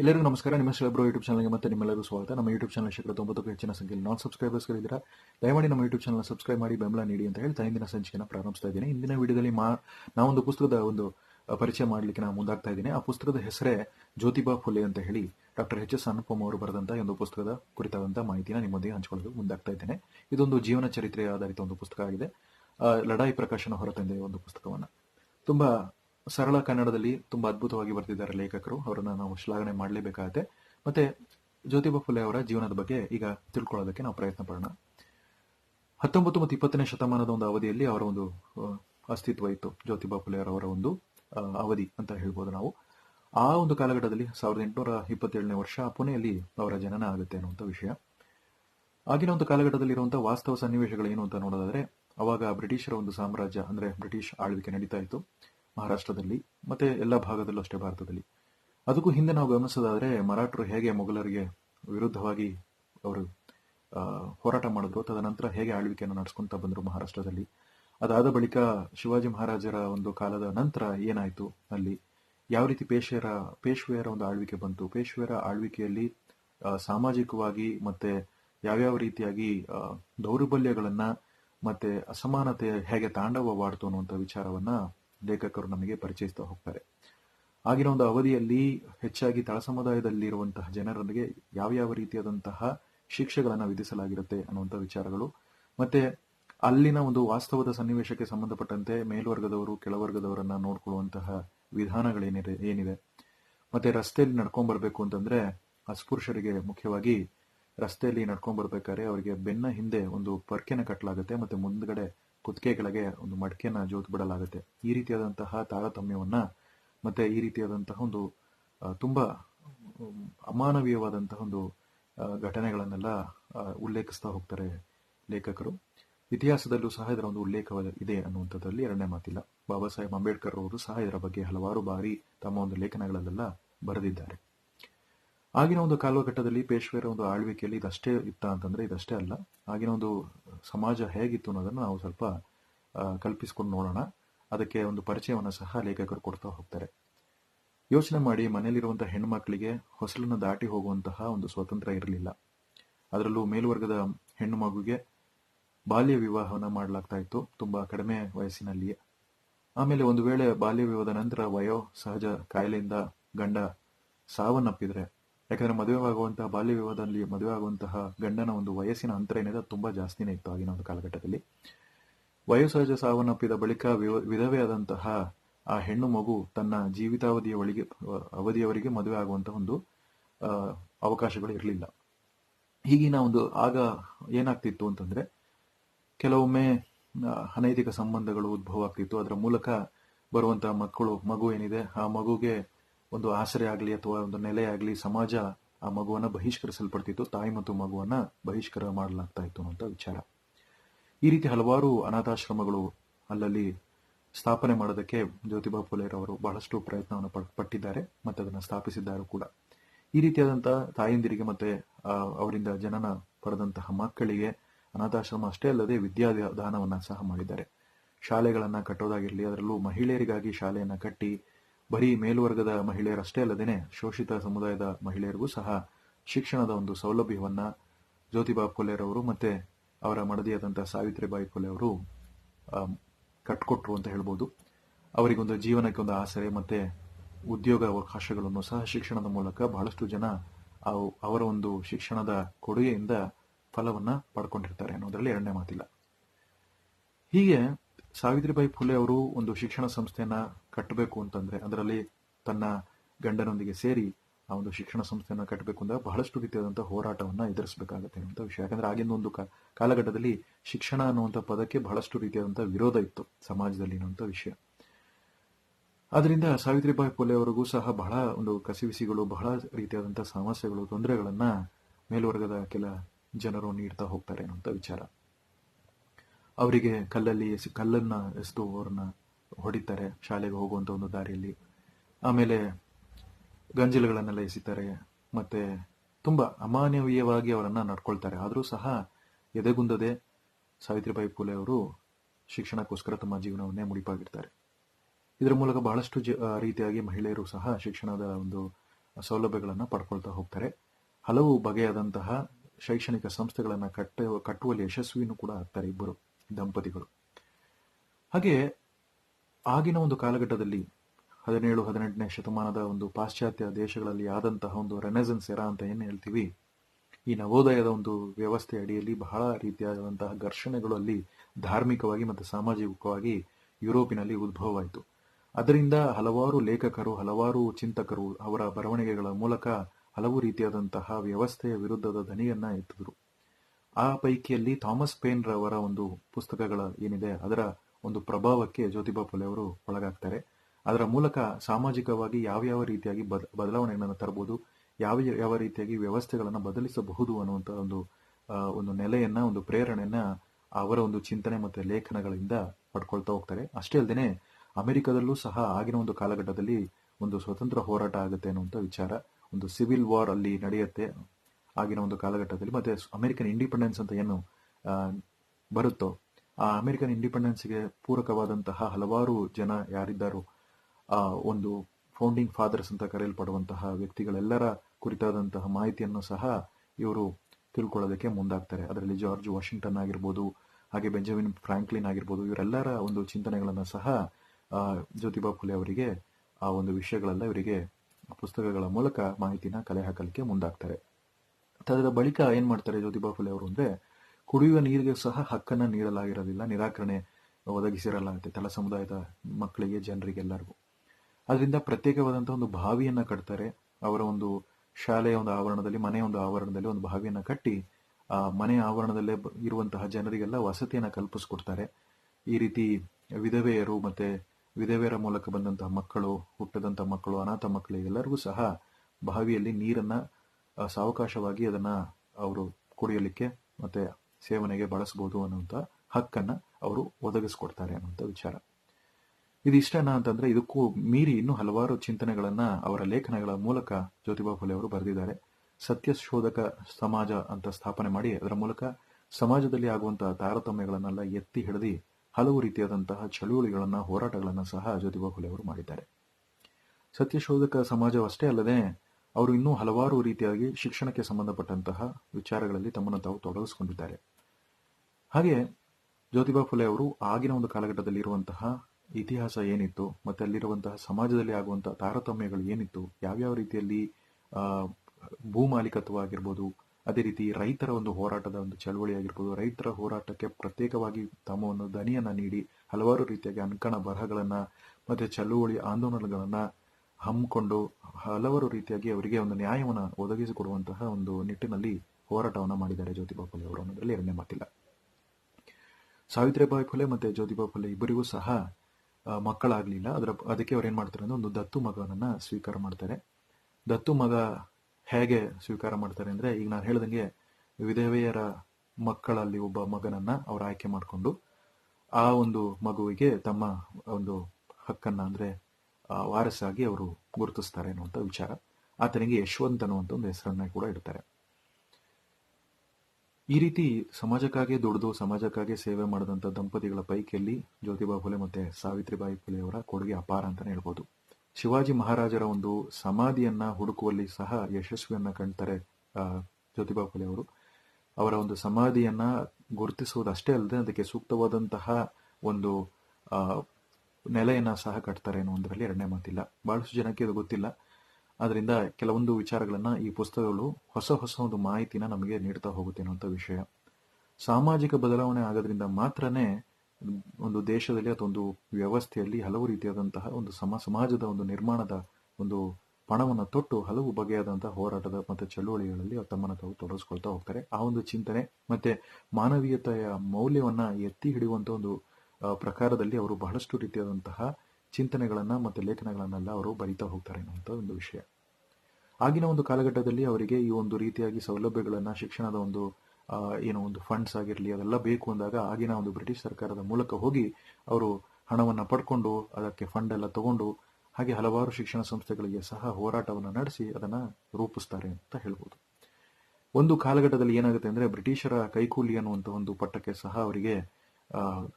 ಎಲ್ಲರಿಗೂ ನಮಸ್ಕಾರ. ನಿಮ್ಮ ಬ್ರೋ ಯೂಟ್ಯೂಬ್ ಚಾನಲ್ಗೆ ಮತ್ತೆ ನಿಮ್ಮೆಲ್ಲರಿಗೂ ಸ್ವಾಗತ. ನಮ್ಮ ಯೂಟ್ಯೂಬ್ ಚಾನಲ್ ಶೇಕಡ ತೊಂಬತ್ತಕ್ಕೂ ಹೆಚ್ಚಿನ ಸಂಖ್ಯೆಯಲ್ಲಿ ನಾನ್ ಸಬ್ಸ್ಕ್ರೈಬರ್ಸ್ ಇದ್ದೀರಾ ದಯಮಾಡಿ ನಮ್ಮ ಯೂಟ್ಯೂಬ್ ಚಾನಲ್ ಸಬ್ಸ್ಕ್ರೈಬ್ ಮಾಡಿ, ಬೆಂಬಲ ನೀಡಿ ಅಂತ ಹೇಳಿ ಇಂದಿನ ಸಂಚಿಕೆನ ಪ್ರಾರಂಭಿಸ್ತಾ ಇದ್ದೀನಿ. ಇಂದಿನ ವಿಡಿಯೋದಲ್ಲಿ ಮಾ ನಾವೊಂದು ಪುಸ್ತಕದ ಒಂದು ಪರಿಚಯ ಮಾಡಲಿಕ್ಕೆ ನಾನು ಮುಂದಾಗ್ತಾ ಇದ್ದೀನಿ. ಆ ಪುಸ್ತಕದ ಹೆಸರೇ ಜ್ಯೋತಿಬಾ ಫುಲೆ ಅಂತ ಹೇಳಿ ಡಾಕ್ಟರ್ ಎಚ್ ಎಸ್ ಅನುಪಮ್ ಅವರು ಬರೆದಂತ ಒಂದು ಪುಸ್ತಕದ ಕುರಿತಾದಂತಹ ಮಾಹಿತಿನ ನಿಮ್ಮೊಂದಿಗೆ ಹಂಚಿಕೊಳ್ಳಲು ಮುಂದಾಗ್ತಾ ಇದ್ದೇನೆ. ಇದೊಂದು ಜೀವನ ಚರಿತ್ರೆ ಆಧಾರಿತ ಒಂದು ಪುಸ್ತಕ ಆಗಿದೆ. ಲಡಾಯಿ ಪ್ರಕಾಶನ ಹೊರತಂದೆ ಒಂದು ಪುಸ್ತಕವನ್ನ. ತುಂಬಾ ಸರಳ ಕನ್ನಡದಲ್ಲಿ ತುಂಬಾ ಅದ್ಭುತವಾಗಿ ಬರ್ತಿದ್ದಾರೆ ಲೇಖಕರು. ಅವರನ್ನ ನಾವು ಶ್ಲಾಘನೆ ಮಾಡಲೇಬೇಕಾಗತ್ತೆ. ಮತ್ತೆ ಜ್ಯೋತಿಬಾ ಫುಲೆ ಅವರ ಜೀವನದ ಬಗ್ಗೆ ಈಗ ತಿಳ್ಕೊಳ್ಳೋದಕ್ಕೆ ನಾವು ಪ್ರಯತ್ನ ಪಡೋಣ. ಹತ್ತೊಂಬತ್ತು ಮತ್ತು ಇಪ್ಪತ್ತನೇ ಶತಮಾನದ ಒಂದು ಅವಧಿಯಲ್ಲಿ ಅವರ ಒಂದು ಅಸ್ತಿತ್ವ ಇತ್ತು. ಜ್ಯೋತಿಬಾ ಫುಲೆ ಅವರ ಒಂದು ಅವಧಿ ಅಂತ ಹೇಳ್ಬೋದು ನಾವು. ಆ ಒಂದು ಕಾಲಘಟ್ಟದಲ್ಲಿ ಸಾವಿರದ ಎಂಟುನೂರ ಇಪ್ಪತ್ತೇಳನೇ ವರ್ಷ ಪುಣೆಯಲ್ಲಿ ಅವರ ಜನನ ಆಗುತ್ತೆ ಅನ್ನುವಂಥ ವಿಷಯ. ಆಗಿನ ಒಂದು ಕಾಲಘಟ್ಟದಲ್ಲಿ ಇರುವಂತಹ ವಾಸ್ತವ ಸನ್ನಿವೇಶಗಳು ಏನು ಅಂತ ನೋಡೋದಾದ್ರೆ, ಅವಾಗ ಬ್ರಿಟಿಷರ ಒಂದು ಸಾಮ್ರಾಜ್ಯ, ಅಂದ್ರೆ ಬ್ರಿಟಿಷ್ ಆಳ್ವಿಕೆ ನಡೀತಾ ಇತ್ತು. ಮಹಾರಾಷ್ಟ್ರದಲ್ಲಿ, ಮತ್ತೆ ಎಲ್ಲ ಭಾಗದಲ್ಲೂ ಅಷ್ಟೇ ಭಾರತದಲ್ಲಿ. ಅದಕ್ಕೂ ಹಿಂದೆ ನಾವು ಗಮನಿಸೋದಾದ್ರೆ, ಮರಾಠರು ಹೇಗೆ ಮೊಘಲರಿಗೆ ವಿರುದ್ಧವಾಗಿ ಅವರು ಹೋರಾಟ ಮಾಡಿದ್ರು ತದನಂತರ ಹೇಗೆ ಆಳ್ವಿಕೆಯನ್ನು ನಡೆಸ್ಕೊಂತ ಬಂದರು ಮಹಾರಾಷ್ಟ್ರದಲ್ಲಿ. ಅದಾದ ಬಳಿಕ ಶಿವಾಜಿ ಮಹಾರಾಜರ ಒಂದು ಕಾಲದ ನಂತರ ಏನಾಯಿತು ಅಲ್ಲಿ? ಯಾವ ರೀತಿ ಪೇಶ್ವೆಯರ ಪೇಶ್ವೆಯರ ಒಂದು ಆಳ್ವಿಕೆ ಬಂತು? ಪೇಶ್ವೆಯರ ಆಳ್ವಿಕೆಯಲ್ಲಿ ಸಾಮಾಜಿಕವಾಗಿ ಮತ್ತೆ ಯಾವ್ಯಾವ ರೀತಿಯಾಗಿ ದೌರ್ಬಲ್ಯಗಳನ್ನು ದೌರ್ಬಲ್ಯಗಳನ್ನ ಮತ್ತೆ ಅಸಮಾನತೆ ಹೇಗೆ ತಾಂಡವವಾಡ್ತು ಅನ್ನುವಂಥ ವಿಚಾರವನ್ನ ಲೇಖಕರು ನಮಗೆ ಪರಿಚಯಿಸ್ತಾ ಹೋಗ್ತಾರೆ. ಆಗಿನ ಒಂದು ಅವಧಿಯಲ್ಲಿ ಹೆಚ್ಚಾಗಿ ತಳ ಸಮುದಾಯದಲ್ಲಿರುವಂತಹ ಯಾವ ಯಾವ ರೀತಿಯಾದಂತಹ ಶಿಕ್ಷೆಗಳನ್ನು ವಿಧಿಸಲಾಗಿರುತ್ತೆ ಅನ್ನುವಂಥ ವಿಚಾರಗಳು. ಮತ್ತೆ ಅಲ್ಲಿನ ಒಂದು ವಾಸ್ತವದ ಸನ್ನಿವೇಶಕ್ಕೆ ಸಂಬಂಧಪಟ್ಟಂತೆ ಮೇಲ್ವರ್ಗದವರು, ಕೆಳವರ್ಗದವರನ್ನ ನೋಡ್ಕೊಳ್ಳುವಂತಹ ವಿಧಾನಗಳೇನಿದೆ, ಏನಿದೆ? ಮತ್ತೆ ರಸ್ತೆಯಲ್ಲಿ ನಡ್ಕೊಂಡ್ ಬರ್ಬೇಕು ಅಂತಂದ್ರೆ ಅಸ್ಪೃಶ್ಯರಿಗೆ ಮುಖ್ಯವಾಗಿ ರಸ್ತೆಯಲ್ಲಿ ನಡ್ಕೊಂಡ್ ಬರ್ಬೇಕಾದ್ರೆ ಅವರಿಗೆ ಬೆನ್ನ ಹಿಂದೆ ಒಂದು ಪರ್ಕೆನ ಕಟ್ಟಲಾಗುತ್ತೆ ಮತ್ತೆ ಮುಂದ್ಗಡೆ ಕುತ್ತಿಗೆ ಕೆಳಗೆ ಒಂದು ಮಡಕೆನ ಜೋತ್ ಬಿಡಲಾಗುತ್ತೆ ಈ ರೀತಿಯಾದಂತಹ ತಾರತಮ್ಯವನ್ನು ಮತ್ತೆ ಈ ರೀತಿಯಾದಂತಹ ಒಂದು ತುಂಬ ಅಮಾನವೀಯವಾದಂತಹ ಒಂದು ಘಟನೆಗಳನ್ನೆಲ್ಲ ಉಲ್ಲೇಖಿಸ್ತಾ ಹೋಗ್ತಾರೆ ಲೇಖಕರು. ಇತಿಹಾಸದಲ್ಲೂ ಸಹ ಇದರ ಒಂದು ಉಲ್ಲೇಖ ಇದೆ ಅನ್ನುವಂಥದ್ರಲ್ಲಿ ಎರಡನೇ ಮಾತಿಲ್ಲ. ಬಾಬಾ ಸಾಹೇಬ್ ಅಂಬೇಡ್ಕರ್ ಅವರು ಸಹ ಇದರ ಬಗ್ಗೆ ಹಲವಾರು ಬಾರಿ ತಮ್ಮ ಒಂದು ಲೇಖನಗಳಲ್ಲೆಲ್ಲ ಬರೆದಿದ್ದಾರೆ. ಆಗಿನ ಒಂದು ಕಾಲಘಟ್ಟದಲ್ಲಿ ಪೇಶ್ವೆಯರ ಒಂದು ಆಳ್ವಿಕೆಯಲ್ಲಿ ಇದಷ್ಟೇ ಇತ್ತ ಅಂತಂದ್ರೆ ಇದಷ್ಟೇ ಅಲ್ಲ. ಆಗಿನ ಒಂದು ಸಮಾಜ ಹೇಗಿತ್ತು ಅನ್ನೋದನ್ನು ನಾವು ಸ್ವಲ್ಪ ಕಲ್ಪಿಸ್ಕೊಂಡು ನೋಡೋಣ. ಅದಕ್ಕೆ ಒಂದು ಪರಿಚಯವನ್ನು ಸಹ ಲೇಖಕರು ಕೊಡ್ತಾ ಹೋಗ್ತಾರೆ. ಯೋಚನೆ ಮಾಡಿ ಮನೆಯಲ್ಲಿರುವಂತಹ ಹೆಣ್ಣುಮಕ್ಕಳಿಗೆ ಹೊಸಲನ್ನು ದಾಟಿ ಹೋಗುವಂತಹ ಒಂದು ಸ್ವಾತಂತ್ರ್ಯ ಇರಲಿಲ್ಲ. ಅದರಲ್ಲೂ ಮೇಲ್ವರ್ಗದ ಹೆಣ್ಣು ಮಗುಗೆ ಬಾಲ್ಯ ವಿವಾಹವನ್ನ ಮಾಡಲಾಗ್ತಾ ಇತ್ತು, ತುಂಬಾ ಕಡಿಮೆ ವಯಸ್ಸಿನಲ್ಲಿಯೇ. ಆಮೇಲೆ ಒಂದು ವೇಳೆ ಬಾಲ್ಯ ವಿವಾಹದ ನಂತರ ವಯೋ ಸಹಜ ಕಾಯಿಲೆಯಿಂದ ಗಂಡ ಸಾವನ್ನಪ್ಪಿದ್ರೆ ಯಾಕಂದ್ರೆ ಮದುವೆ ಆಗುವಂತಹ ಬಾಲ್ಯ ವಿವಾಹದಲ್ಲಿ ಮದುವೆ ಆಗುವಂತಹ ಗಂಡನ ಒಂದು ವಯಸ್ಸಿನ ಅಂತರ ಏನಿದೆ ತುಂಬಾ ಜಾಸ್ತಿನೇ ಇತ್ತು ಆಗಿನ ಒಂದು ಕಾಲಘಟ್ಟದಲ್ಲಿ. ವಯೋಸಹಜ ಸಾವನ್ನಪ್ಪಿದ ಬಳಿಕ ವಿಧವೆಯಾದಂತಹ ಆ ಹೆಣ್ಣು ಮಗು ತನ್ನ ಜೀವಿತಾವಧಿಯ ಒಳಗೆ, ಅವಧಿಯವರಿಗೆ ಮದುವೆ ಆಗುವಂತಹ ಒಂದು ಅವಕಾಶಗಳು ಇರಲಿಲ್ಲ. ಈಗಿನ ಒಂದು ಆಗ ಏನಾಗ್ತಿತ್ತು ಅಂತಂದ್ರೆ, ಕೆಲವೊಮ್ಮೆ ಅನೈತಿಕ ಸಂಬಂಧಗಳು ಉದ್ಭವ ಆಗ್ತಿತ್ತು. ಅದರ ಮೂಲಕ ಬರುವಂತಹ ಮಕ್ಕಳು, ಮಗು ಏನಿದೆ, ಆ ಮಗುಗೆ ಒಂದು ಆಸರೆ ಆಗಲಿ ಅಥವಾ ಒಂದು ನೆಲೆ ಆಗಲಿ ಸಮಾಜ ಆ ಮಗುವನ್ನ ಬಹಿಷ್ಕರಿಸಲ್ಪಡ್ತಿತ್ತು. ತಾಯಿ ಮತ್ತು ಮಗುವನ್ನ ಬಹಿಷ್ಕಾರ ಮಾಡಲಾಗ್ತಾ ಇತ್ತು ಅನ್ನೋಂಥ ವಿಚಾರ. ಈ ರೀತಿ ಹಲವಾರು ಅನಾಥಾಶ್ರಮಗಳು ಅಲ್ಲಲ್ಲಿ ಸ್ಥಾಪನೆ ಮಾಡೋದಕ್ಕೆ ಜ್ಯೋತಿಬಾ ಫುಲೆರವರು ಬಹಳಷ್ಟು ಪ್ರಯತ್ನವನ್ನು ಪಟ್ಟಿದ್ದಾರೆ ಮತ್ತು ಅದನ್ನು ಸ್ಥಾಪಿಸಿದ್ದಾರೆ ಕೂಡ. ಈ ರೀತಿಯಾದಂಥ ತಾಯಂದಿರಿಗೆ ಮತ್ತೆ ಅವರಿಂದ ಜನನ ಪಡೆದಂತಹ ಮಕ್ಕಳಿಗೆ ಅನಾಥಾಶ್ರಮ ಅಷ್ಟೇ ಅಲ್ಲದೆ ವಿದ್ಯಾದಾನವನ್ನ ಸಹ ಮಾಡಿದ್ದಾರೆ. ಶಾಲೆಗಳನ್ನು ಕಟ್ಟೋದಾಗಿರಲಿ, ಅದರಲ್ಲೂ ಮಹಿಳೆಯರಿಗಾಗಿ ಶಾಲೆಯನ್ನ ಕಟ್ಟಿ ಬರೀ ಮೇಲ್ವರ್ಗದ ಮಹಿಳೆಯರಷ್ಟೇ ಅಲ್ಲದೇನೆ ಶೋಷಿತ ಸಮುದಾಯದ ಮಹಿಳೆಯರಿಗೂ ಸಹ ಶಿಕ್ಷಣದ ಒಂದು ಸೌಲಭ್ಯವನ್ನ ಜ್ಯೋತಿಬಾ ಫುಲೆರವರು ಮತ್ತೆ ಅವರ ಮಡದಿಯಾದಂಥ ಸಾವಿತ್ರಿಬಾಯಿ ಫುಲೆ ಅವರು ಕಟ್ಕೊಟ್ರು ಅಂತ ಹೇಳ್ಬೋದು. ಅವರಿಗೊಂದು ಜೀವನಕ್ಕೆ ಒಂದು ಆಸರೆ ಮತ್ತೆ ಉದ್ಯೋಗ ಅವಕಾಶಗಳನ್ನು ಸಹ ಶಿಕ್ಷಣದ ಮೂಲಕ ಬಹಳಷ್ಟು ಜನ ಅವು ಅವರ ಒಂದು ಶಿಕ್ಷಣದ ಕೊಡುಗೆಯಿಂದ ಫಲವನ್ನ ಪಡ್ಕೊಂಡಿರ್ತಾರೆ ಅನ್ನೋದರಲ್ಲಿ ಎರಡನೇ ಮಾತಿಲ್ಲ. ಹೀಗೆ ಸಾವಿತ್ರಿಬಾಯಿ ಫುಲೆ ಅವರು ಒಂದು ಶಿಕ್ಷಣ ಸಂಸ್ಥೆಯನ್ನ ಕಟ್ಟಬೇಕು ಅಂತಂದ್ರೆ ಅದರಲ್ಲಿ ತನ್ನ ಗಂಡನೊಂದಿಗೆ ಸೇರಿ ಆ ಒಂದು ಶಿಕ್ಷಣ ಸಂಸ್ಥೆಯನ್ನು ಕಟ್ಟಬೇಕು ಅಂದಾಗ ಬಹಳಷ್ಟು ರೀತಿಯಾದಂಥ ಹೋರಾಟವನ್ನು ಎದುರಿಸಬೇಕಾಗುತ್ತೆ ಅಂತ ವಿಷಯ. ಯಾಕಂದ್ರೆ ಆಗಿನ ಒಂದು ಕಾಲಘಟ್ಟದಲ್ಲಿ ಶಿಕ್ಷಣ ಅನ್ನುವಂಥ ಪದಕ್ಕೆ ಬಹಳಷ್ಟು ರೀತಿಯಾದಂಥ ವಿರೋಧ ಇತ್ತು ಸಮಾಜದಲ್ಲಿ ಅನ್ನುವಂಥ ವಿಷಯ. ಆದ್ರಿಂದ ಸಾವಿತ್ರಿಬಾಯಿ ಫುಲೆ ಅವರಿಗೂ ಸಹ ಬಹಳ ಒಂದು ಕಸಿವಿಸಿಗಳು, ಬಹಳ ರೀತಿಯಾದಂಥ ಸಮಸ್ಯೆಗಳು, ತೊಂದರೆಗಳನ್ನ ಮೇಲ್ವರ್ಗದ ಕೆಲ ಜನರು ನೀಡ್ತಾ ಹೋಗ್ತಾರೆ ಅನ್ನುವಂಥ ವಿಚಾರ. ಅವರಿಗೆ ಕಲ್ಲಲ್ಲಿ ಎಸ್ ಕಲ್ಲನ್ನ ಎಸೆದು ಅವ್ರನ್ನ ಹೊಡಿತಾರೆ, ಶಾಲೆಗೆ ಹೋಗುವಂತ ಒಂದು ದಾರಿಯಲ್ಲಿ. ಆಮೇಲೆ ಗಂಜಿಲುಗಳನ್ನೆಲ್ಲ ಎಸಿತಾರೆ, ಮತ್ತೆ ತುಂಬಾ ಅಮಾನವೀಯವಾಗಿ ಅವರನ್ನು ನಡ್ಕೊಳ್ತಾರೆ. ಆದರೂ ಸಹ ಎದೆಗುಂದದೆ ಸಾವಿತ್ರಿಬಾಯಿ ಫುಲೆ ಅವರು ಶಿಕ್ಷಣಕ್ಕೋಸ್ಕರ ತಮ್ಮ ಜೀವನವನ್ನೇ ಮುಡಿಪಾಗಿರ್ತಾರೆ ಇದರ ಮೂಲಕ ಬಹಳಷ್ಟು ಜ- ರೀತಿಯಾಗಿ ಮಹಿಳೆಯರು ಸಹ ಶಿಕ್ಷಣದ ಒಂದು ಸೌಲಭ್ಯಗಳನ್ನು ಪಡ್ಕೊಳ್ತಾ ಹೋಗ್ತಾರೆ. ಹಲವು ಬಗೆಯಾದಂತಹ ಶೈಕ್ಷಣಿಕ ಸಂಸ್ಥೆಗಳನ್ನು ಕಟ್ಟ, ಕಟ್ಟುವಲ್ಲಿ ಯಶಸ್ವಿನೂ ಕೂಡ ಆಗ್ತಾರೆ ಇಬ್ಬರು ದಂಪತಿಗಳು. ಹಾಗೆ ಆಗಿನ ಒಂದು ಕಾಲಘಟ್ಟದಲ್ಲಿ ಹದಿನೇಳು, ಹದಿನೆಂಟನೇ ಶತಮಾನದ ಒಂದು ಪಾಶ್ಚಾತ್ಯ ದೇಶಗಳಲ್ಲಿ ಆದಂತಹ ಒಂದು ರೆನೆಸೆನ್ಸ್ ಎರಾ ಅಂತ ಏನು ಹೇಳ್ತೀವಿ, ಈ ನವೋದಯದ ಒಂದು ವ್ಯವಸ್ಥೆ ಅಡಿಯಲ್ಲಿ ಬಹಳ ರೀತಿಯಾದಂತಹ ಘರ್ಷಣೆಗಳು ಅಲ್ಲಿ ಧಾರ್ಮಿಕವಾಗಿ ಮತ್ತು ಸಾಮಾಜಿಕವಾಗಿ ಯುರೋಪಿನಲ್ಲಿ ಉದ್ಭವವಾಯಿತು. ಅದರಿಂದ ಹಲವಾರು ಲೇಖಕರು, ಹಲವಾರು ಚಿಂತಕರು ಅವರ ಬರವಣಿಗೆಗಳ ಮೂಲಕ ಹಲವು ರೀತಿಯಾದಂತಹ ವ್ಯವಸ್ಥೆಯ ವಿರುದ್ಧದ ದನಿಯನ್ನ ಎತ್ತಿದ್ರು. ಆ ಪೈಕಿಯಲ್ಲಿ ಥಾಮಸ್ ಪೇನ್ ರವರ ಒಂದು ಪುಸ್ತಕಗಳ ಏನಿದೆ, ಅದರ ಒಂದು ಪ್ರಭಾವಕ್ಕೆ ಜ್ಯೋತಿಬಾ ಫುಲೆ ಅವರು ಒಳಗಾಗ್ತಾರೆ. ಅದರ ಮೂಲಕ ಸಾಮಾಜಿಕವಾಗಿ ಯಾವ ಯಾವ ರೀತಿಯಾಗಿ ಬದ, ಬದಲಾವಣೆಗಳನ್ನು ತರಬಹುದು ಯಾವ ಯಾವ ರೀತಿಯಾಗಿ ವ್ಯವಸ್ಥೆಗಳನ್ನು ಬದಲಿಸಬಹುದು ಅನ್ನುವಂಥ ಒಂದು ಒಂದು ನೆಲೆಯನ್ನ, ಒಂದು ಪ್ರೇರಣೆಯನ್ನ ಅವರ ಒಂದು ಚಿಂತನೆ ಮತ್ತು ಲೇಖನಗಳಿಂದ ಪಡ್ಕೊಳ್ತಾ ಹೋಗ್ತಾರೆ. ಅಷ್ಟೇ ಅಲ್ಲದೆ ಅಮೆರಿಕದಲ್ಲೂ ಸಹ ಆಗಿನ ಒಂದು ಕಾಲಘಟ್ಟದಲ್ಲಿ ಒಂದು ಸ್ವತಂತ್ರ ಹೋರಾಟ ಆಗುತ್ತೆ ಅನ್ನುವಂಥ ವಿಚಾರ, ಒಂದು ಸಿವಿಲ್ ವಾರ್ ಅಲ್ಲಿ ನಡೆಯುತ್ತೆ. ಆಗಿನ ಒಂದು ಕಾಲಘಟ್ಟದಲ್ಲಿ ಮತ್ತೆ ಅಮೆರಿಕನ್ ಇಂಡಿಪೆಂಡೆನ್ಸ್ ಅಂತ ಏನು ಬರುತ್ತೋ ಆ ಅಮೆರಿಕನ್ ಇಂಡಿಪೆಂಡೆನ್ಸ್ಗೆ ಪೂರಕವಾದಂತಹ ಹಲವಾರು ಜನ ಯಾರಿದ್ದಾರೋ, ಆ ಒಂದು ಫೌಂಡಿಂಗ್ ಫಾದರ್ಸ್ ಅಂತ ಕರೆಯಲ್ಪಡುವಂತಹ ವ್ಯಕ್ತಿಗಳೆಲ್ಲರ ಕುರಿತಾದಂತಹ ಮಾಹಿತಿಯನ್ನು ಸಹ ಇವರು ತಿಳ್ಕೊಳ್ಳೋದಕ್ಕೆ ಮುಂದಾಗ್ತಾರೆ. ಅದರಲ್ಲಿ ಜಾರ್ಜ್ ವಾಷಿಂಗ್ಟನ್ ಆಗಿರ್ಬೋದು, ಹಾಗೆ ಬೆಂಜಮಿನ್ ಫ್ರಾಂಕ್ಲಿನ್ ಆಗಿರ್ಬೋದು, ಇವರೆಲ್ಲರ ಒಂದು ಚಿಂತನೆಗಳನ್ನು ಸಹ ಜ್ಯೋತಿಬಾ ಫುಲೆ ಅವರಿಗೆ, ಆ ಒಂದು ವಿಷಯಗಳೆಲ್ಲ ಇವರಿಗೆ ಪುಸ್ತಕಗಳ ಮೂಲಕ ಮಾಹಿತಿನ ಕಲೆ ಹಾಕಲಿಕ್ಕೆ ಮುಂದಾಗ್ತಾರೆ. ತದರ ಬಳಿಕ ಏನು ಮಾಡ್ತಾರೆ ಜ್ಯೋತಿಬಾ ಫುಲೆ ಅವರು ಅಂದ್ರೆ ಕುಡಿಯುವ ನೀರಿಗೆ ಸಹ ಹಕ್ಕನ್ನ ನೀಡಲಾಗಿರೋದಿಲ್ಲ ನಿರಾಕರಣೆ ಒದಗಿಸಿರಲಾಗುತ್ತೆ ತಳ ಸಮುದಾಯದ ಮಕ್ಕಳಿಗೆ, ಜನರಿಗೆಲ್ಲರಿಗೂ. ಅದರಿಂದ ಪ್ರತ್ಯೇಕವಾದಂಥ ಒಂದು ಬಾವಿಯನ್ನು ಕಟ್ತಾರೆ. ಅವರ ಒಂದು ಶಾಲೆಯ ಒಂದು ಆವರಣದಲ್ಲಿ, ಮನೆಯ ಒಂದು ಆವರಣದಲ್ಲಿ ಒಂದು ಬಾವಿಯನ್ನು ಕಟ್ಟಿ, ಆ ಮನೆಯ ಆವರಣದಲ್ಲೇ ಇರುವಂತಹ ಜನರಿಗೆಲ್ಲ ವಸತಿಯನ್ನ ಕಲ್ಪಿಸ್ಕೊಡ್ತಾರೆ. ಈ ರೀತಿ ವಿಧವೆಯರು ಮತ್ತೆ ವಿಧವೆಯರ ಮೂಲಕ ಬಂದಂತಹ ಮಕ್ಕಳು ಹುಟ್ಟದಂತಹ ಮಕ್ಕಳು, ಅನಾಥ ಮಕ್ಕಳಿಗೆಲ್ಲರಿಗೂ ಸಹ ಬಾವಿಯಲ್ಲಿ ನೀರನ್ನ ಸಾವಕಾಶವಾಗಿ ಅದನ್ನ ಅವರು ಕುಡಿಯಲಿಕ್ಕೆ ಮತ್ತೆ ಸೇವನೆಗೆ ಬಳಸಬಹುದು ಅನ್ನುವಂಥ ಹಕ್ಕನ್ನ ಅವರು ಒದಗಿಸ್ಕೊಡ್ತಾರೆ ಅನ್ನುವಂಥ ವಿಚಾರ. ಇದು ಇದಿಷ್ಟನ ಅಂತಂದ್ರೆ ಇದಕ್ಕೂ ಮೀರಿ ಇನ್ನೂ ಹಲವಾರು ಚಿಂತನೆಗಳನ್ನ ಅವರ ಲೇಖನಗಳ ಮೂಲಕ ಜ್ಯೋತಿಬಾ ಫುಲೆ ಅವರು ಬರೆದಿದ್ದಾರೆ. ಸತ್ಯ ಶೋಧಕ ಸಮಾಜ ಅಂತ ಸ್ಥಾಪನೆ ಮಾಡಿ ಅದರ ಮೂಲಕ ಸಮಾಜದಲ್ಲಿ ಆಗುವಂತಹ ತಾರತಮ್ಯಗಳನ್ನೆಲ್ಲ ಎತ್ತಿ ಹಿಡಿದು ಹಲವು ರೀತಿಯಾದಂತಹ ಚಳುವಳಿಗಳನ್ನ, ಹೋರಾಟಗಳನ್ನ ಸಹ ಜ್ಯೋತಿಬಾ ಫುಲೆ ಅವರು ಮಾಡಿದ್ದಾರೆ. ಸತ್ಯಶೋಧಕ ಸಮಾಜವಷ್ಟೇ ಅಲ್ಲದೆ ಅವರು ಇನ್ನೂ ಹಲವಾರು ರೀತಿಯಾಗಿ ಶಿಕ್ಷಣಕ್ಕೆ ಸಂಬಂಧಪಟ್ಟಂತಹ ವಿಚಾರಗಳಲ್ಲಿ ತಮ್ಮನ್ನು ತಾವು ತೊಡಗಿಸಿಕೊಂಡಿದ್ದಾರೆ. ಹಾಗೆ ಜ್ಯೋತಿಬಾ ಫುಲೆ ಅವರು ಆಗಿನ ಒಂದು ಕಾಲಘಟ್ಟದಲ್ಲಿ ಇರುವಂತಹ ಇತಿಹಾಸ ಏನಿತ್ತು, ಮತ್ತೆ ಅಲ್ಲಿರುವಂತಹ ಸಮಾಜದಲ್ಲಿ ಆಗುವಂತಹ ತಾರತಮ್ಯಗಳು ಏನಿತ್ತು, ಯಾವ್ಯಾವ ರೀತಿಯಲ್ಲಿ ಭೂ ಮಾಲೀಕತ್ವ ಆಗಿರ್ಬೋದು ಅದೇ ರೀತಿ ರೈತರ ಒಂದು ಹೋರಾಟದ ಒಂದು ಚಳವಳಿ ಆಗಿರ್ಬೋದು ರೈತರ ಹೋರಾಟಕ್ಕೆ ಪ್ರತ್ಯೇಕವಾಗಿ ತಮ್ಮ ಒಂದು ದನಿಯನ್ನ ನೀಡಿ ಹಲವಾರು ರೀತಿಯಾಗಿ ಅಂಕಣ ಬರಹಗಳನ್ನು, ಮತ್ತೆ ಚಳುವಳಿ ಆಂದೋಲನಗಳನ್ನ ಹಮ್ಮಿಕೊಂಡು ಹಲವಾರು ರೀತಿಯಾಗಿ ಅವರಿಗೆ ಒಂದು ನ್ಯಾಯವನ್ನು ಒದಗಿಸಿಕೊಡುವಂತಹ ಒಂದು ನಿಟ್ಟಿನಲ್ಲಿ ಹೋರಾಟವನ್ನು ಮಾಡಿದ್ದಾರೆ ಜ್ಯೋತಿಬಾ ಫುಲೆ ಅವರು. ಅನ್ನೋದ್ರಲ್ಲಿ ಎರಡನೇ ಮಾತಿಲ್ಲ. ಸಾವಿತ್ರಿಬಾಯಿ ಫುಲೆ ಮತ್ತೆ ಜ್ಯೋತಿಬಾ ಫುಲೆ ಇಬ್ಬರಿಗೂ ಸಹ ಮಕ್ಕಳಾಗಲಿಲ್ಲ. ಅದರ, ಅದಕ್ಕೆ ಅವ್ರು ಏನು ಮಾಡ್ತಾರೆ ಅಂದರೆ ಒಂದು ದತ್ತು ಮಗನನ್ನ ಸ್ವೀಕಾರ ಮಾಡ್ತಾರೆ. ದತ್ತು ಮಗ ಹೇಗೆ ಸ್ವೀಕಾರ ಮಾಡ್ತಾರೆ ಅಂದ್ರೆ, ಈಗ ನಾನು ಹೇಳ್ದಂಗೆ ವಿಧವೆಯರ ಮಕ್ಕಳಲ್ಲಿ ಒಬ್ಬ ಮಗನನ್ನ ಅವ್ರು ಆಯ್ಕೆ ಮಾಡಿಕೊಂಡು, ಆ ಒಂದು ಮಗುವಿಗೆ ತಮ್ಮ ಒಂದು ಹಕ್ಕನ್ನ ಅಂದ್ರೆ ವಾರಸಾಗಿ ಅವರು ಗುರುತಿಸ್ತಾರೆ ಅನ್ನುವಂಥ ವಿಚಾರ. ಆತನಿಗೆ ಯಶವಂತ ಅನ್ನುವಂಥ ಒಂದು ಹೆಸರನ್ನ ಕೂಡ ಇಡ್ತಾರೆ. ಈ ರೀತಿ ಸಮಾಜಕ್ಕಾಗಿ ದುಡಿದು, ಸಮಾಜಕ್ಕಾಗಿ ಸೇವೆ ಮಾಡಿದಂಥ ದಂಪತಿಗಳ ಪೈಕಿಯಲ್ಲಿ ಜ್ಯೋತಿಬಾ ಫುಲೆ ಮತ್ತೆ ಸಾವಿತ್ರಿಬಾಯಿ ಫುಲೆ ಅವರ ಕೊಡುಗೆ ಅಪಾರ ಅಂತಾನೆ ಹೇಳ್ಬೋದು. ಶಿವಾಜಿ ಮಹಾರಾಜರ ಒಂದು ಸಮಾಧಿಯನ್ನ ಹುಡುಕುವಲ್ಲಿ ಸಹ ಯಶಸ್ವಿಯನ್ನ ಕಾಣ್ತಾರೆ ಜ್ಯೋತಿಬಾ ಫುಲೆ ಅವರು. ಅವರ ಒಂದು ಸಮಾಧಿಯನ್ನ ಗುರುತಿಸುವುದಷ್ಟೇ ಅಲ್ಲದೆ ಅದಕ್ಕೆ ಸೂಕ್ತವಾದಂತಹ ಒಂದು ನೆಲೆಯನ್ನ ಸಹ ಕಟ್ತಾರೆ ಅನ್ನೋದ್ರಲ್ಲಿ ಎರಡನೇ ಮಾತಿಲ್ಲ. ಬಹಳಷ್ಟು ಜನಕ್ಕೆ ಇದು ಗೊತ್ತಿಲ್ಲ. ಅದರಿಂದ ಕೆಲವೊಂದು ವಿಚಾರಗಳನ್ನು ಈ ಪುಸ್ತಕಗಳು ಹೊಸ ಹೊಸ ಒಂದು ಮಾಹಿತಿನ ನಮಗೆ ನೀಡ್ತಾ ಹೋಗುತ್ತೆ ಅನ್ನುವಂಥ ವಿಷಯ. ಸಾಮಾಜಿಕ ಬದಲಾವಣೆ ಆಗೋದ್ರಿಂದ ಮಾತ್ರನೇ ಒಂದು ದೇಶದಲ್ಲಿ ಅಥವಾ ಒಂದು ವ್ಯವಸ್ಥೆಯಲ್ಲಿ ಹಲವು ರೀತಿಯಾದಂತಹ ಒಂದು ಸಮ, ಸಮಾಜದ ಒಂದು ನಿರ್ಮಾಣದ ಒಂದು ಪಣವನ್ನು ತೊಟ್ಟು ಹಲವು ಬಗೆಯಾದಂತಹ ಹೋರಾಟದ ಮತ್ತು ಚಳುವಳಿಗಳಲ್ಲಿ ತಮ್ಮನ್ನು ತಾವು ತೊಡಗಿಸ್ಕೊಳ್ತಾ ಹೋಗ್ತಾರೆ. ಆ ಒಂದು ಚಿಂತನೆ ಮತ್ತೆ ಮಾನವೀಯತೆಯ ಮೌಲ್ಯವನ್ನ ಎತ್ತಿ ಹಿಡಿಯುವಂತ ಒಂದು ಪ್ರಕಾರದಲ್ಲಿ ಅವರು ಬಹಳಷ್ಟು ರೀತಿಯಾದಂತಹ ಚಿಂತನೆಗಳನ್ನು ಮತ್ತೆ ಲೇಖನಗಳನ್ನೆಲ್ಲ ಅವರು ಬರಿತಾ ಹೋಗ್ತಾರೆ ಅನ್ನುವಂಥ ಒಂದು ವಿಷಯ. ಆಗಿನ ಒಂದು ಕಾಲಘಟ್ಟದಲ್ಲಿ ಅವರಿಗೆ ಈ ಒಂದು ರೀತಿಯಾಗಿ ಸೌಲಭ್ಯಗಳನ್ನ, ಶಿಕ್ಷಣದ ಒಂದು ಏನು ಒಂದು ಫಂಡ್ಸ್ ಆಗಿರಲಿ, ಅದೆಲ್ಲ ಬೇಕು ಅಂದಾಗ ಆಗಿನ ಒಂದು ಬ್ರಿಟಿಷ್ ಸರ್ಕಾರದ ಮೂಲಕ ಹೋಗಿ ಅವರು ಹಣವನ್ನು ಪಡ್ಕೊಂಡು, ಅದಕ್ಕೆ ಫಂಡ್ ಎಲ್ಲ ತಗೊಂಡು, ಹಾಗೆ ಹಲವಾರು ಶಿಕ್ಷಣ ಸಂಸ್ಥೆಗಳಿಗೆ ಸಹ ಹೋರಾಟವನ್ನು ನಡೆಸಿ ಅದನ್ನ ರೂಪಿಸ್ತಾರೆ ಅಂತ ಹೇಳ್ಬೋದು. ಒಂದು ಕಾಲಘಟ್ಟದಲ್ಲಿ ಏನಾಗುತ್ತೆ ಅಂದ್ರೆ ಬ್ರಿಟಿಷರ ಕೈಕೂಲಿ ಅನ್ನುವಂಥ ಒಂದು ಪಟ್ಟಕ್ಕೆ ಸಹ ಅವರಿಗೆ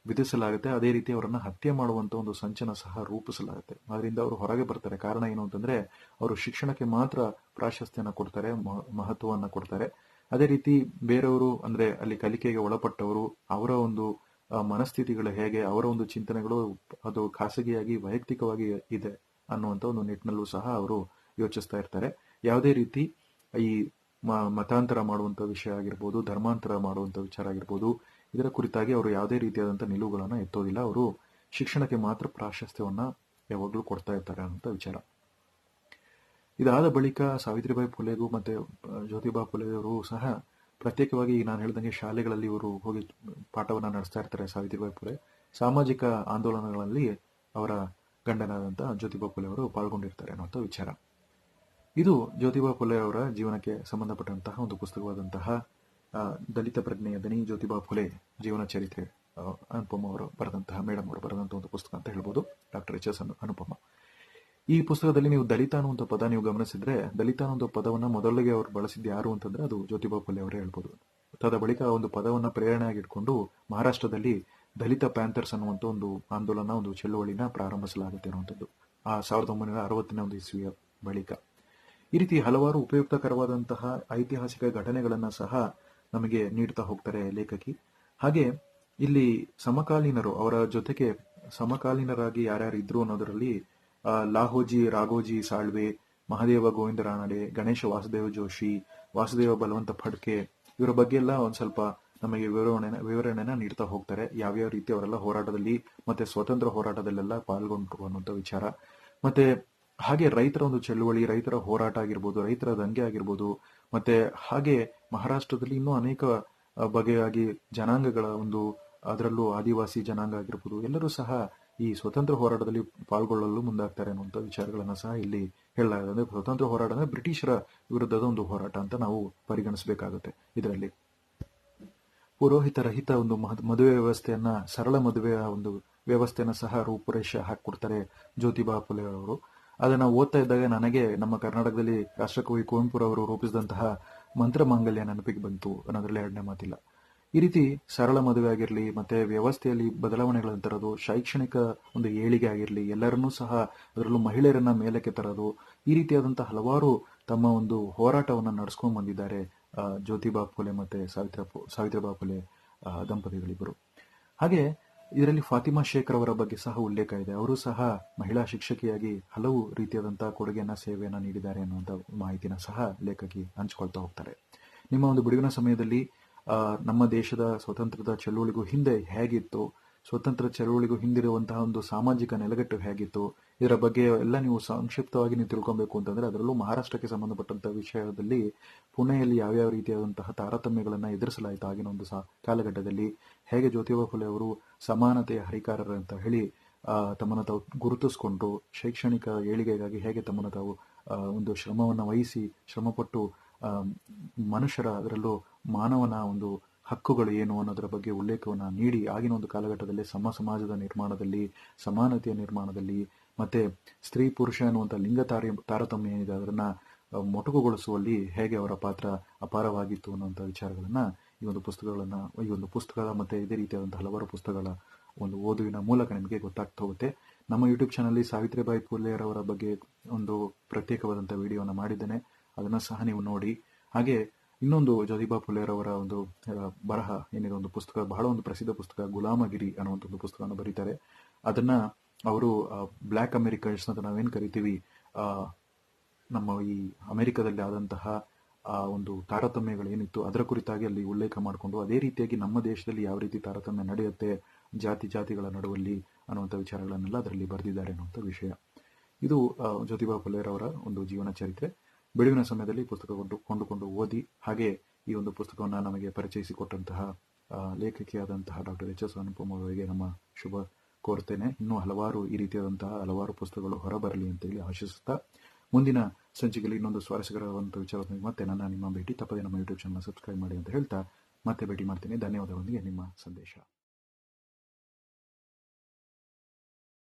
ವಿಧಿಸಲಾಗುತ್ತೆ. ಅದೇ ರೀತಿ ಅವರನ್ನ ಹತ್ಯೆ ಮಾಡುವಂತ ಒಂದು ಸಂಚನ ಸಹ ರೂಪಿಸಲಾಗುತ್ತೆ. ಅದರಿಂದ ಅವರು ಹೊರಗೆ ಬರ್ತಾರೆ. ಕಾರಣ ಏನು ಅಂತಂದ್ರೆ, ಅವರು ಶಿಕ್ಷಣಕ್ಕೆ ಮಾತ್ರ ಪ್ರಾಶಸ್ತ್ಯನ ಕೊಡ್ತಾರೆ ಮಹತ್ವವನ್ನ ಕೊಡ್ತಾರೆ. ಅದೇ ರೀತಿ ಬೇರೆಯವರು, ಅಂದ್ರೆ ಅಲ್ಲಿ ಕಲಿಕೆಗೆ ಒಳಪಟ್ಟವರು, ಅವರ ಒಂದು ಮನಸ್ಥಿತಿಗಳು ಹೇಗೆ, ಅವರ ಒಂದು ಚಿಂತನೆಗಳು ಅದು ಖಾಸಗಿಯಾಗಿ, ವೈಯಕ್ತಿಕವಾಗಿ ಇದೆ ಅನ್ನುವಂಥ ಒಂದು ನಿಟ್ಟಿನಲ್ಲೂ ಸಹ ಅವರು ಯೋಚಿಸ್ತಾ ಇರ್ತಾರೆ. ಯಾವುದೇ ರೀತಿ ಈ ಮತಾಂತರ ಮಾಡುವಂತ ವಿಷಯ ಆಗಿರ್ಬೋದು, ಧರ್ಮಾಂತರ ಮಾಡುವಂತ ವಿಚಾರ ಆಗಿರ್ಬೋದು ಇದರ ಕುರಿತಾಗಿ ಅವರು ಯಾವುದೇ ರೀತಿಯಾದಂಥ ನಿಲುವುಗಳನ್ನು ಎತ್ತೋದಿಲ್ಲ. ಅವರು ಶಿಕ್ಷಣಕ್ಕೆ ಮಾತ್ರ ಪ್ರಾಶಸ್ತ್ಯವನ್ನ ಯಾವಾಗಲೂ ಕೊಡ್ತಾ ಇರ್ತಾರೆ ಅನ್ನೋಂಥ ವಿಚಾರ. ಇದಾದ ಬಳಿಕ ಸಾವಿತ್ರಿಬಾಯಿ ಫುಲೆಗೂ ಮತ್ತೆ ಜ್ಯೋತಿಬಾ ಫುಲೆಯವರು ಸಹ ಪ್ರತ್ಯೇಕವಾಗಿ ನಾನು ಹೇಳ್ದಂಗೆ ಶಾಲೆಗಳಲ್ಲಿ ಇವರು ಹೋಗಿ ಪಾಠವನ್ನ ನಡೆಸ್ತಾ ಇರ್ತಾರೆ ಸಾವಿತ್ರಿಬಾಯಿ ಫುಲೆ. ಸಾಮಾಜಿಕ ಆಂದೋಲನಗಳಲ್ಲಿ ಅವರ ಗಂಡನಾದಂಥ ಜ್ಯೋತಿಬಾ ಫುಲೆ ಅವರು ಪಾಲ್ಗೊಂಡಿರ್ತಾರೆ ಅನ್ನುವಂಥ ವಿಚಾರ. ಇದು ಜ್ಯೋತಿಬಾ ಫುಲೆ ಅವರ ಜೀವನಕ್ಕೆ ಸಂಬಂಧಪಟ್ಟಂತಹ ಒಂದು ಪುಸ್ತಕವಾದಂತಹ ದಲಿತ ಪ್ರಜ್ಞೆಯ ದನಿ ಜ್ಯೋತಿಬಾ ಫುಲೆ ಜೀವನ ಚರಿತ್ರೆ ಅನುಪಮ ಅವರು ಬರೆದಂತಹ ಮೇಡಮ್ ಅವರು ಬರೆದಂತಹ ಒಂದು ಪುಸ್ತಕ ಅಂತ ಹೇಳ್ಬೋದು, ಡಾಕ್ಟರ್ ಎಚ್ ಎಸ್ ಅನುಪಮ. ಈ ಪುಸ್ತಕದಲ್ಲಿ ನೀವು ದಲಿತ ಅನ್ನುವಂಥ ಪದ ನೀವು ಗಮನಿಸಿದ್ರೆ, ದಲಿತ ಅನ್ನೋ ಪದವನ್ನು ಮೊದಲಿಗೆ ಅವರು ಬಳಸಿದ್ದು ಯಾರು ಅಂತಂದ್ರೆ ಅದು ಜ್ಯೋತಿಬಾ ಫುಲೆ ಅವರೇ ಹೇಳ್ಬೋದು. ತದ ಬಳಿಕ ಒಂದು ಪದವನ್ನ ಪ್ರೇರಣೆಯಾಗಿ ಇಟ್ಕೊಂಡು ಮಹಾರಾಷ್ಟ್ರದಲ್ಲಿ ದಲಿತ ಪ್ಯಾಂಥರ್ಸ್ ಅನ್ನುವಂಥ ಒಂದು ಆಂದೋಲನ, ಒಂದು ಚಳುವಳಿನ ಪ್ರಾರಂಭಿಸಲಾಗುತ್ತೆ ಅನ್ನುವಂಥದ್ದು, ಆ ಸಾವಿರದ ಒಂಬೈನೂರ ಅರವತ್ತನೇ ಒಂದು ಇಸ್ವಿಯ ಬಳಿಕ. ಈ ರೀತಿ ಹಲವಾರು ಉಪಯುಕ್ತಕರವಾದಂತಹ ಐತಿಹಾಸಿಕ ಘಟನೆಗಳನ್ನು ಸಹ ನಮಗೆ ನೀಡ್ತಾ ಹೋಗ್ತಾರೆ ಲೇಖಕಿ. ಹಾಗೆ ಇಲ್ಲಿ ಸಮಕಾಲೀನರು ಅವರ ಜೊತೆಗೆ ಸಮಕಾಲೀನರಾಗಿ ಯಾರ್ಯಾರು ಇದ್ರು ಅನ್ನೋದರಲ್ಲಿ ಲಾಹೋಜಿ, ರಾಘೋಜಿ, ಸಾಳ್ವೆ, ಮಹಾದೇವ ಗೋವಿಂದ ರಾನಡೆ ಗಣೇಶ ವಾಸುದೇವ ಜೋಶಿ, ವಾಸುದೇವ ಬಲವಂತ ಫಡ್ಕೆ, ಇವರ ಬಗ್ಗೆ ಎಲ್ಲ ಒಂದ್ ಸ್ವಲ್ಪ ನಮಗೆ ವಿವರಣೆ ವಿವರಣೆನ ನೀಡ್ತಾ ಹೋಗ್ತಾರೆ. ಯಾವ್ಯಾವ ರೀತಿ ಅವರೆಲ್ಲ ಹೋರಾಟದಲ್ಲಿ ಮತ್ತೆ ಸ್ವತಂತ್ರ ಹೋರಾಟದಲ್ಲೆಲ್ಲ ಪಾಲ್ಗೊಂಡ್ರು ಅನ್ನುವಂಥ ವಿಚಾರ. ಮತ್ತೆ ಹಾಗೆ ರೈತರ ಒಂದು ಚಳುವಳಿ, ರೈತರ ಹೋರಾಟ ಆಗಿರ್ಬೋದು, ರೈತರ ದಂಗೆ ಆಗಿರ್ಬೋದು ಮತ್ತೆ ಹಾಗೆ ಮಹಾರಾಷ್ಟ್ರದಲ್ಲಿ ಇನ್ನೂ ಅನೇಕ ಬಗೆಯಾಗಿ ಜನಾಂಗಗಳ ಒಂದು, ಅದರಲ್ಲೂ ಆದಿವಾಸಿ ಜನಾಂಗ ಆಗಿರ್ಬೋದು, ಎಲ್ಲರೂ ಸಹ ಈ ಸ್ವತಂತ್ರ ಹೋರಾಟದಲ್ಲಿ ಪಾಲ್ಗೊಳ್ಳಲು ಮುಂದಾಗ್ತಾರೆ ಅನ್ನುವಂಥ ವಿಚಾರಗಳನ್ನ ಸಹ ಇಲ್ಲಿ ಹೇಳಲಾಗಿದೆ. ಅಂದ್ರೆ ಸ್ವತಂತ್ರ ಹೋರಾಟ ಅಂದ್ರೆ ಬ್ರಿಟಿಷರ ವಿರುದ್ಧದ ಒಂದು ಹೋರಾಟ ಅಂತ ನಾವು ಪರಿಗಣಿಸಬೇಕಾಗುತ್ತೆ ಇದರಲ್ಲಿ. ಪುರೋಹಿತ ರಹಿತ ಒಂದು ಮದ್- ಮದುವೆ ವ್ಯವಸ್ಥೆಯನ್ನ, ಸರಳ ಮದುವೆಯ ಒಂದು ವ್ಯವಸ್ಥೆಯನ್ನ ಸಹ ರೂಪುರೇಷೆ ಹಾಕಿಕೊಡ್ತಾರೆ ಜ್ಯೋತಿಬಾ ಫುಲೆ ಅವರು ಅದನ್ನ ಓದ್ತಾ ಇದ್ದಾಗ ನನಗೆ ನಮ್ಮ ಕರ್ನಾಟಕದಲ್ಲಿ ರಾಷ್ಟ್ರಕವಿ ಕುವೆಂಪುರವರು ರೂಪಿಸಿದಂತಹ ಮಂತ್ರ ಮಾಂಗಲ್ಯ ನೆನಪಿಗೆ ಬಂತು ಅನ್ನೋದ್ರಲ್ಲಿ ಎರಡನೇ ಮಾತಿಲ್ಲ. ಈ ರೀತಿ ಸರಳ ಮದುವೆ ಆಗಿರಲಿ, ಮತ್ತೆ ವ್ಯವಸ್ಥೆಯಲ್ಲಿ ಬದಲಾವಣೆಗಳನ್ನು ತರೋದು, ಶೈಕ್ಷಣಿಕ ಒಂದು ಏಳಿಗೆ ಆಗಿರಲಿ, ಎಲ್ಲರನ್ನೂ ಸಹ ಅದರಲ್ಲೂ ಮಹಿಳೆಯರನ್ನ ಮೇಲಕ್ಕೆ ತರೋದು, ಈ ರೀತಿಯಾದಂತಹ ಹಲವಾರು ತಮ್ಮ ಒಂದು ಹೋರಾಟವನ್ನು ನಡೆಸ್ಕೊಂಡು ಬಂದಿದ್ದಾರೆ ಜ್ಯೋತಿಬಾ ಫುಲೆ ಮತ್ತೆ ಸಾವಿತ್ರ ಸಾವಿತ್ರಿಬಾ ಫುಲೆ ದಂಪತಿಗಳಿಬ್ಬರು. ಹಾಗೆ ಇದರಲ್ಲಿ ಫಾತಿಮಾ ಶೇಖರ್ ಅವರ ಬಗ್ಗೆ ಸಹ ಉಲ್ಲೇಖ ಇದೆ. ಅವರು ಸಹ ಮಹಿಳಾ ಶಿಕ್ಷಕಿಯಾಗಿ ಹಲವು ರೀತಿಯಾದಂತಹ ಕೊಡುಗೆಯನ್ನ, ಸೇವೆಯನ್ನ ನೀಡಿದ್ದಾರೆ ಅನ್ನುವಂಥ ಮಾಹಿತಿನ ಸಹ ಲೇಖಕಿ ಹಂಚಿಕೊಳ್ತಾ ಹೋಗ್ತಾರೆ. ನಿಮ್ಮ ಒಂದು ಬಿಡುವಿನ ಸಮಯದಲ್ಲಿ ನಮ್ಮ ದೇಶದ ಸ್ವತಂತ್ರದ ಚಳುವಳಿಗೂ ಹಿಂದೆ ಹೇಗಿತ್ತು ಸ್ವತಂತ್ರ ಚಳುವಳಿಗೂ ಹಿಂದಿರುವಂತಹ ಒಂದು ಸಾಮಾಜಿಕ ನೆಲೆಗಟ್ಟು ಹೇಗಿತ್ತು, ಇದರ ಬಗ್ಗೆ ಎಲ್ಲ ನೀವು ಸಂಕ್ಷಿಪ್ತವಾಗಿ ನೀವು ತಿಳ್ಕೊಬೇಕು ಅಂತಂದ್ರೆ ಅದರಲ್ಲೂ ಮಹಾರಾಷ್ಟ್ರಕ್ಕೆ ಸಂಬಂಧಪಟ್ಟಂತಹ ವಿಷಯದಲ್ಲಿ ಪುಣೆಯಲ್ಲಿ ಯಾವ್ಯಾವ ರೀತಿಯಾದಂತಹ ತಾರತಮ್ಯಗಳನ್ನು ಎದುರಿಸಲಾಯಿತು ಆಗಿನ ಒಂದು ಕಾಲಘಟ್ಟದಲ್ಲಿ. ಹೇಗೆ ಜ್ಯೋತಿಬಾ ಫುಲೆ ಅವರು ಸಮಾನತೆಯ ಹರಿಕಾರರು ಅಂತ ಹೇಳಿ ತಮ್ಮನ್ನು ತಾವು ಗುರುತಿಸಿಕೊಂಡು ಶೈಕ್ಷಣಿಕ ಏಳಿಗೆಗಾಗಿ ಹೇಗೆ ತಮ್ಮನ್ನು ತಾವು ಒಂದು ಶ್ರಮವನ್ನು ವಹಿಸಿ, ಶ್ರಮಪಟ್ಟು ಮನುಷ್ಯರ ಅದರಲ್ಲೂ ಮಾನವನ ಒಂದು ಹಕ್ಕುಗಳು ಏನು ಅನ್ನೋದರ ಬಗ್ಗೆ ಉಲ್ಲೇಖವನ್ನು ನೀಡಿ ಆಗಿನ ಒಂದು ಕಾಲಘಟ್ಟದಲ್ಲಿ ಸಮ ಸಮಾಜದ ನಿರ್ಮಾಣದಲ್ಲಿ, ಸಮಾನತೆಯ ನಿರ್ಮಾಣದಲ್ಲಿ, ಮತ್ತೆ ಸ್ತ್ರೀ ಪುರುಷ ಅನ್ನುವಂಥ ಲಿಂಗ ತಾರ, ತಾರತಮ್ಯ ಏನಿದೆ ಅದನ್ನು ಮೊಟಕುಗೊಳಿಸುವಲ್ಲಿ ಹೇಗೆ ಅವರ ಪಾತ್ರ ಅಪಾರವಾಗಿತ್ತು ಅನ್ನುವಂಥ ವಿಚಾರಗಳನ್ನು ಈ ಒಂದು ಪುಸ್ತಕಗಳನ್ನು, ಈ ಒಂದು ಪುಸ್ತಕ ಮತ್ತೆ ಇದೇ ರೀತಿಯಾದಂಥ ಹಲವಾರು ಪುಸ್ತಕಗಳ ಒಂದು ಓದುವಿನ ಮೂಲಕ ನಿಮಗೆ ಗೊತ್ತಾಗ್ತಾ ಹೋಗುತ್ತೆ. ನಮ್ಮ ಯೂಟ್ಯೂಬ್ ಚಾನಲ್ಲಿ ಸಾವಿತ್ರಿಬಾಯಿ ಫುಲೆಯವರ ಬಗ್ಗೆ ಒಂದು ಪ್ರತ್ಯೇಕವಾದಂಥ ವಿಡಿಯೋನ ಮಾಡಿದ್ದೇನೆ. ಅದನ್ನ ಸಹ ನೀವು ನೋಡಿ. ಹಾಗೆ ಇನ್ನೊಂದು ಜ್ಯೋತಿಬಾ ಫುಲೆರವರ ಒಂದು ಬರಹ, ಏನಿದೆ, ಒಂದು ಪುಸ್ತಕ, ಬಹಳ ಒಂದು ಪ್ರಸಿದ್ಧ ಪುಸ್ತಕ, ಗುಲಾಮಗಿರಿ ಅನ್ನುವಂಥ ಒಂದು ಪುಸ್ತಕವನ್ನು ಬರೀತಾರೆ. ಅದನ್ನ ಅವರು ಬ್ಲ್ಯಾಕ್ ಅಮೆರಿಕನ್ಸ್ ಅಂತ ನಾವೇನು ಕರಿತೀವಿ ನಮ್ಮ ಈ ಅಮೆರಿಕದಲ್ಲಿ ಆದಂತಹ, ಆ, ಒಂದು ತಾರತಮ್ಯಗಳು ಏನಿತ್ತು, ಅದರ ಕುರಿತಾಗಿ ಅಲ್ಲಿ ಉಲ್ಲೇಖ ಮಾಡಿಕೊಂಡು, ಅದೇ ರೀತಿಯಾಗಿ ನಮ್ಮ ದೇಶದಲ್ಲಿ ಯಾವ ರೀತಿ ತಾರತಮ್ಯ ನಡೆಯುತ್ತೆ, ಜಾತಿ, ಜಾತಿಗಳ ನಡುವಲ್ಲಿ ಅನ್ನುವಂಥ ವಿಚಾರಗಳನ್ನೆಲ್ಲ ಅದರಲ್ಲಿ ಬರೆದಿದ್ದಾರೆ ಅನ್ನುವಂಥ ವಿಷಯ. ಇದು ಜ್ಯೋತಿಬಾ ಫುಲೆರವರ ಒಂದು ಜೀವನ ಚರಿತ್ರೆ. ಬಿಡುವಿನ ಸಮಯದಲ್ಲಿ ಪುಸ್ತಕ ಕೊಂಡು, ಕೊಂಡುಕೊಂಡು ಓದಿ, ಹಾಗೆ ಈ ಒಂದು ಪುಸ್ತಕವನ್ನು ನಮಗೆ ಪರಿಚಯಿಸಿಕೊಟ್ಟಂತಹ ಲೇಖಕಿಯಾದಂತಹ ಡಾಕ್ಟರ್ ಎಚ್ ಎಸ್ ಅನುಪಮ ಅವರಿಗೆ ನಮ್ಮ ಶುಭ ಕೋರ್ತೇನೆ. ಇನ್ನೂ ಹಲವಾರು ಈ ರೀತಿಯಾದಂತಹ ಹಲವಾರು ಪುಸ್ತಕಗಳು ಹೊರಬರಲಿ ಅಂತೇಳಿ ಆಶಿಸುತ್ತಾ ಮುಂದಿನ ಸಂಚಿಕೆಯಲ್ಲಿ ಇನ್ನೊಂದು ಸ್ವಾರಸ್ಯಕರವಾದಂಥ ವಿಚಾರದೊಂದಿಗೆ ಮತ್ತೆ ನನ್ನ ನಿಮ್ಮ ಭೇಟಿ. ತಪ್ಪದೆ ನಮ್ಮ ಯೂಟ್ಯೂಬ್ ಚಾನಲ್ ಸಬ್ಸ್ಕ್ರೈಬ್ ಮಾಡಿ ಅಂತ ಹೇಳ್ತಾ ಮತ್ತೆ ಭೇಟಿ ಮಾಡ್ತೀನಿ. ಧನ್ಯವಾದಗಳೊಂದಿಗೆ ನಿಮ್ಮ ಸಂದೇಶ.